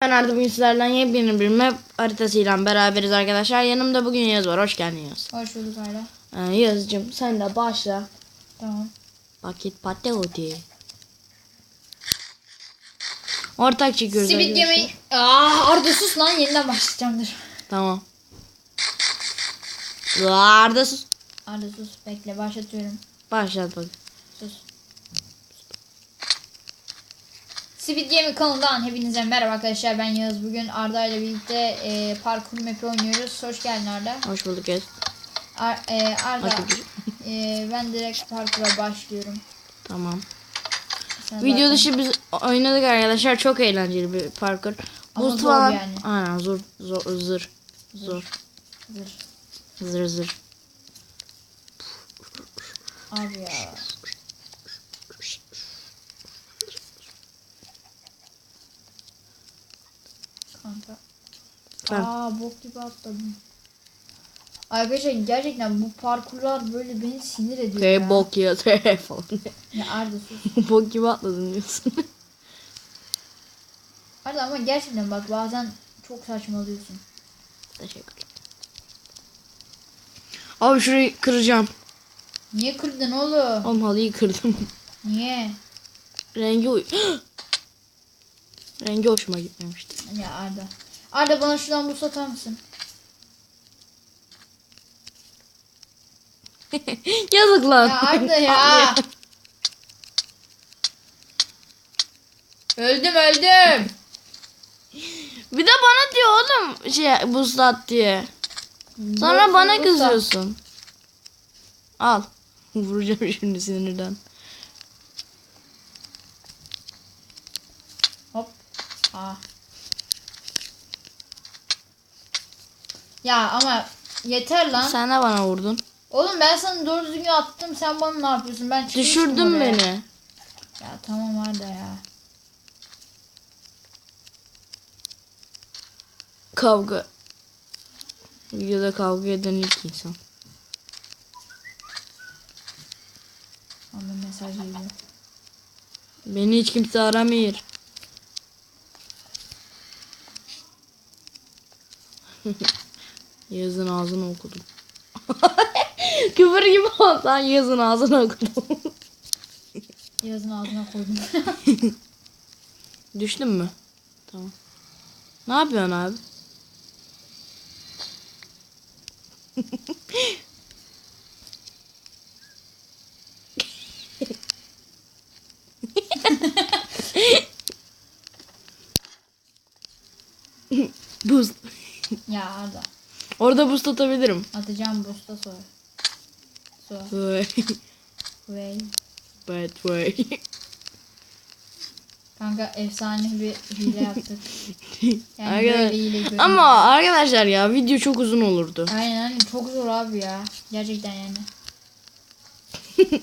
Ben Arda bugün sizlerden yepyeni bir map haritasıyla beraberiz arkadaşlar. Yanımda bugün Yağız var. Hoş geldin Yağız. Hoş bulduk hala. Ee, Yağız'cığım sen de başla. Tamam. Paket pateoti. Ortak çekiyoruz Sibit arkadaşlar. yemeği. Aa Arda sus lan yeniden başlayacağım dur. Tamam. Arda sus. Arda sus bekle başlatıyorum. Başlat bak. Sus. Sibit Gemi kanalından hepinize merhaba arkadaşlar ben Yağız. Bugün Arda ile birlikte e, parkur map'i oynuyoruz. Hoş geldin Arda. Hoş bulduk Yağız. Ar, e, Arda Hoş bulduk. e, ben direkt parkura başlıyorum. Tamam. Sen Video zaten- dışı biz oynadık arkadaşlar. Çok eğlenceli bir parkur. Ama Boost zor falan. yani. Aynen zor zor zır. Zor. Dur. Zır zır. Abi ya. Kanka. Ben- Aa bok gibi atladım. Arkadaşlar gerçekten bu parkurlar böyle beni sinir ediyor Te ya. bok ya te falan. Ya Arda sus. bok gibi atladın diyorsun. Arda ama gerçekten bak bazen çok saçmalıyorsun. Teşekkürler. Abi şurayı kıracağım. Niye kırdın oğlum? Oğlum halıyı kırdım. Niye? Rengi uy... Rengi hoşuma gitmemişti. Ya Arda. Arda bana şuradan bu satar mısın? Yazık lan. Ya Arda ya. öldüm öldüm. Bir de bana diyor oğlum şey buzlu at diye. Sonra bana kızıyorsun. Al. Vuracağım şimdi sinirden. Aa. Ya ama yeter lan. Sen de bana vurdun. Oğlum ben sana doğru düzgün attım. Sen bana ne yapıyorsun? Ben Düşürdün oraya. beni. Ya tamam Arda ya. Kavga. Videoda kavga eden ilk insan. Bana mesaj geliyor. Beni hiç kimse aramıyor. Yazın ağzını okudum. Küfür gibi oldu lan yazın ağzını okudum. Yazın ağzına koydum. Düştün mü? Tamam. Ne yapıyorsun abi? Buz. Ya Arda. Orada buz tutabilirim. Atacağım busta sonra. So. Vay. Way. Bad way. Kanka efsane bir hile yaptık. Yani Arkadaş- böyle hile görmedim. Ama arkadaşlar ya video çok uzun olurdu. Aynen çok zor abi ya. Gerçekten yani.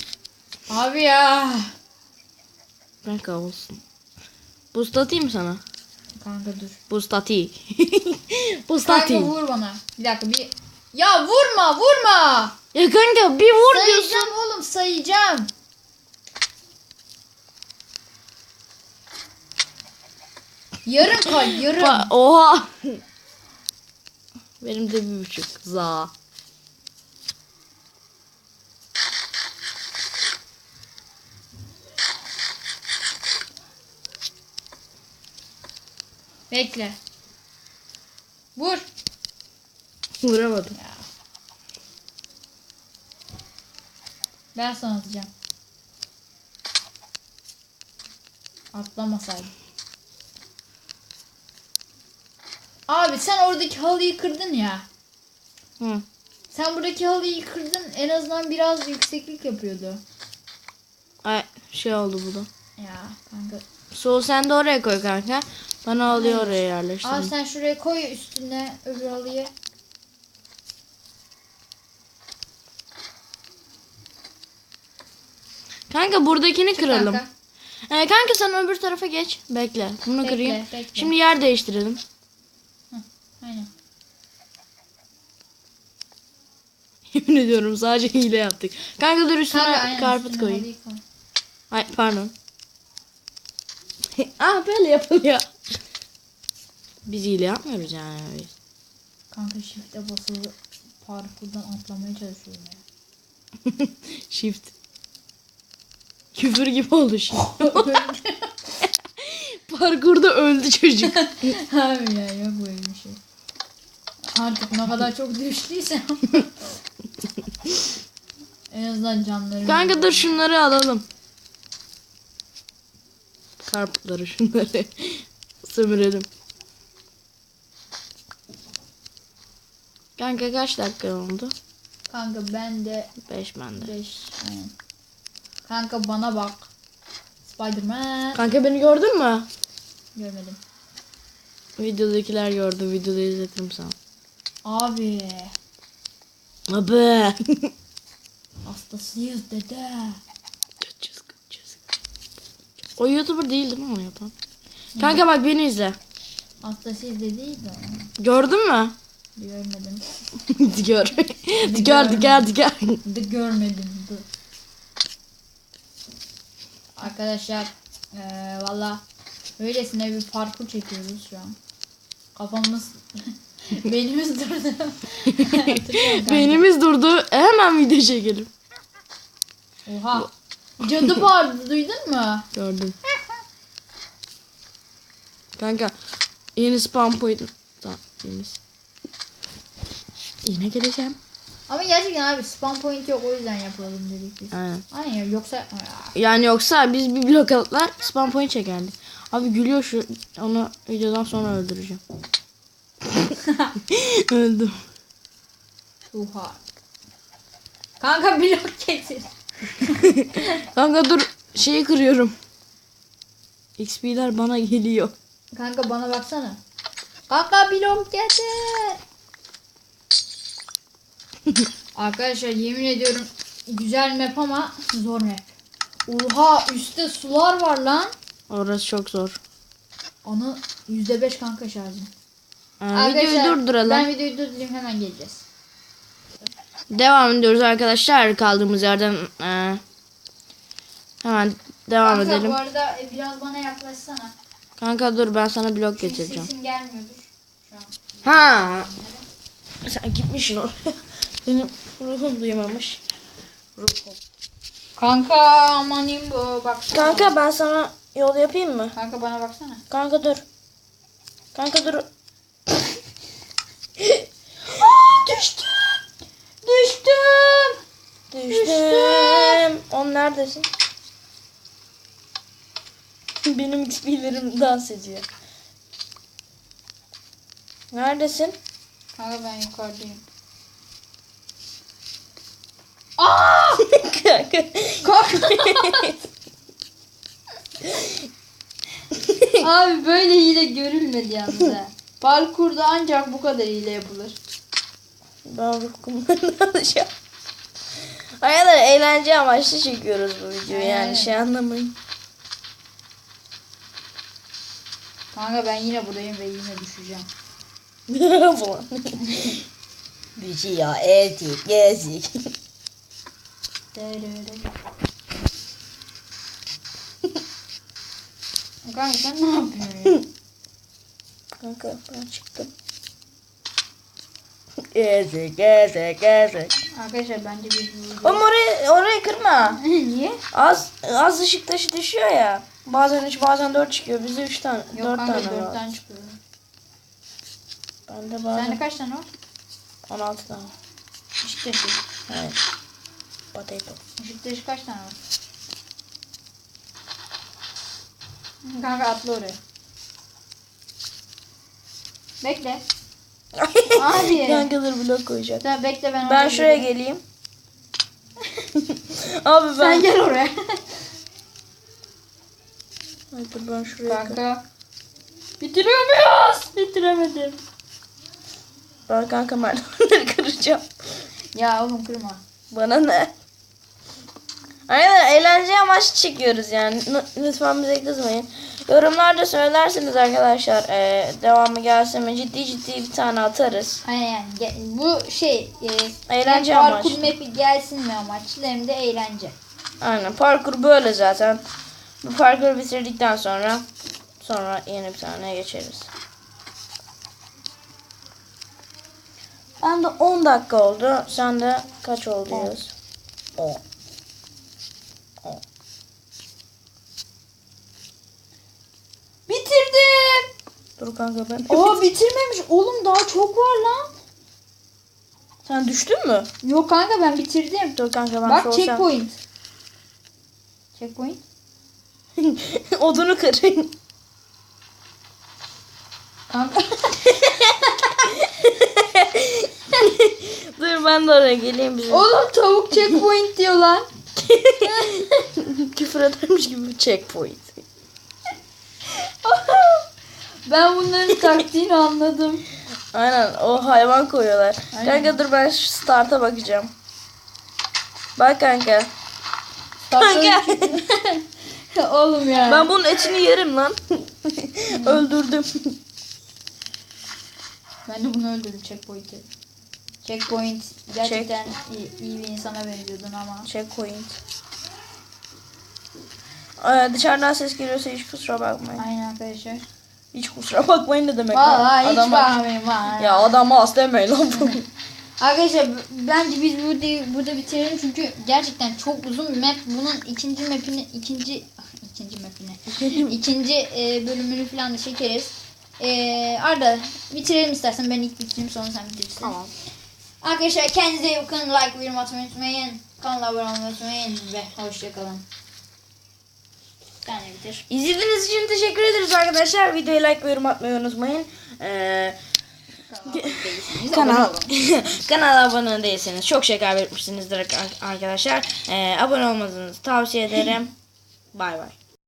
abi ya. Kanka olsun. Buz atayım sana. Kanka dur. Buz atayım. Buz Kanka atayım. vur bana. Bir dakika bir. Ya vurma vurma. Ya kanka bir vur diyorsun. Sayacağım oğlum sayacağım. Yarım kay yarım. Oha. Benim de bir buçuk. Za. Bekle. Vur. Vuramadım. Ya. Ben sana atacağım. Atlamasaydım. Abi sen oradaki halıyı kırdın ya. Hı. Sen buradaki halıyı kırdın en azından biraz yükseklik yapıyordu. Ay şey oldu bu da. Ya kanka. Soğu sen de oraya koy kanka. Bana alıyor oraya yerleştir. Al sen şuraya koy üstüne öbür halıyı. Kanka buradakini Çık kıralım. kanka. Ee, kanka sen öbür tarafa geç. Bekle. Bunu Bekle, kırayım. bekle. Şimdi yer değiştirelim. Aynen. Yemin ediyorum sadece hile yaptık. Kanka dur üstüne Kanka, karput üstüne koyayım. koy. Ay pardon. ah böyle yapılıyor. Biz hile yapmıyoruz yani. Kanka shift'e basılı parkurdan atlamaya çalışıyorum ya. Shift. Küfür gibi oldu shift. Parkurda öldü çocuk. Abi ya yok böyle bir şey. Artık ne kadar çok düştüysem. en azından canlarım. Kanka dur şunları alalım. Karputları şunları. Sömürelim. Kanka kaç dakika oldu? Kanka ben de 5 bende. 5 aynen. Kanka bana bak. Spiderman. Kanka beni gördün mü? Görmedim. Videodakiler gördü. Videoda izletirim sana. Abi. Abi. Hastasıyız dede. o YouTuber değil değil mi onu yapan? Kanka bak beni izle. Hastasıyız dediydi o. Gördün mü? Görmedim. Gör. Gör, gör, gör. De görmedim. De. Arkadaşlar eee valla öylesine bir parkur çekiyoruz şu an. Kafamız beynimiz durdu. Beynimiz durdu. Hemen video çekelim. Oha. Cadı bağırdı duydun mu? Gördüm. Kanka yeni spam point. Tamam yeni. Yine geleceğim. Ama gerçekten abi spam point yok o yüzden yapalım dedik biz. Aynen. Aynen ya yoksa Yani yoksa biz bir blok atlar spam point çekerdik. Abi gülüyor şu onu videodan sonra öldüreceğim. Öldüm. Oha. Kanka blok getir. Kanka dur şeyi kırıyorum. XP'ler bana geliyor. Kanka bana baksana. Kanka blok getir. Arkadaşlar yemin ediyorum güzel map ama zor map. Oha üstte sular var lan. Orası çok zor. Onu %5 kanka şarjım. Aa, videoyu durduralım. Ben videoyu durdurayım hemen geleceğiz. Devam ediyoruz arkadaşlar kaldığımız yerden. eee, hemen devam kanka edelim. bu arada e, biraz bana yaklaşsana. Kanka dur ben sana blok Çünkü getireceğim. sesim gelmiyordur şu an. Ha. Sen gitmişsin oraya. Benim ruhum duymamış. Ruhum. Kanka amanim bu baksana. Kanka ben sana yol yapayım mı? Kanka bana baksana. Kanka dur. Kanka dur. Aa, düştüm. Düştüm. Düştüm. On neredesin? Benim XP'lerim dans ediyor. Neredesin? Kanka ben yukarıdayım. Kanka. Abi böyle hile görülmedi yalnız ha. Parkurda ancak bu kadar hile yapılır. Ben ruh kumlarını alacağım. Hayır eğlence amaçlı çekiyoruz bu videoyu yani Aynen. şey anlamayın. Kanka ben yine buradayım ve yine düşeceğim. falan. Düşüyor, ezik, ezik. Kanka sen ne yapıyorsun ya? Kanka ben çıktım. Ezik, ezik, ezik. Arkadaşlar bence bir Oğlum orayı, orayı kırma. Niye? Az az ışık taşı düşüyor ya. Bazen 3 bazen 4 çıkıyor. Bizde 3 tane, Yok 4 kanka tane 4 var. tane çıkıyor. Bende Sende bazen kaç tane var? 16 tane. Beşiktaş'ı. Evet. Potato. Beşiktaş'ı kaç tane var? Kanka atla oraya. Bekle. Abi. Kanka dur blok koyacak. Tamam bekle ben Ben oraya şuraya geliyorum. geleyim. Abi ben... Sen gel oraya. Ay, dur ben şuraya Kanka. Bitiriyor muyuz? Bitiremedim. Ben kanka merdivenleri kıracağım. Ya oğlum kırma. Bana ne? Aynen eğlence amaçlı çekiyoruz yani. Lütfen bize kızmayın. Yorumlarda söylersiniz arkadaşlar. Ee, devamı gelsin mi? Ciddi ciddi bir tane atarız. Aynen bu şey e, Eğlence hem parkur amaçlı. map'i gelsin mi amaçlı hem de eğlence. Aynen parkur böyle zaten. Bu parkuru bitirdikten sonra sonra yeni bir tane geçeriz. Ben de 10 dakika oldu. Sen de kaç oldu On. yaz? 10. Bitirdim. Dur kanka ben. Aa bitirmemiş. Oğlum daha çok var lan. Sen düştün mü? Yok kanka ben bitirdim. Dur kanka ben Bak checkpoint. Checkpoint. Odunu kır. Kanka. Dur ben de oraya geleyim bizim. Oğlum tavuk checkpoint diyor lan. Küfür edermiş gibi checkpoint. Ben bunların taktiğini anladım. Aynen o hayvan koyuyorlar. Aynen. Kanka dur ben şu start'a bakacağım. Bak kanka. Kanka. Oğlum ya. Ben bunun etini yerim lan. Öldürdüm. Ben de bunu öldürdüm checkpoint'i. Checkpoint gerçekten iyi, iyi bir insana benziyordun ama. Checkpoint. Ee, dışarıdan ses geliyorsa hiç kusura bakmayın. Aynen arkadaşlar. Hiç kusura bakmayın ne demek lan? Vallahi hiç Adama- bakmayayım ha. Ya adama az demeyin lan bu. Arkadaşlar b- bence biz burada burada bitirelim çünkü gerçekten çok uzun bir map. Bunun ikinci mapini ikinci ikinci mapini ikinci e, bölümünü falan da çekeriz. E, Arda bitirelim istersen ben ilk bitireyim sonra sen bitirirsin. Tamam. Arkadaşlar kendinize iyi bakın. Like yorum atmayı unutmayın. Kanala abone olmayı unutmayın ve hoşçakalın. Bitir. İzlediğiniz için teşekkür ederiz arkadaşlar. Videoyu like ve yorum atmayı unutmayın. Ee, kanal, kanala abone değilseniz çok şey kaybetmişsinizdir arkadaşlar. Ee, abone olmanızı tavsiye ederim. Bay bay.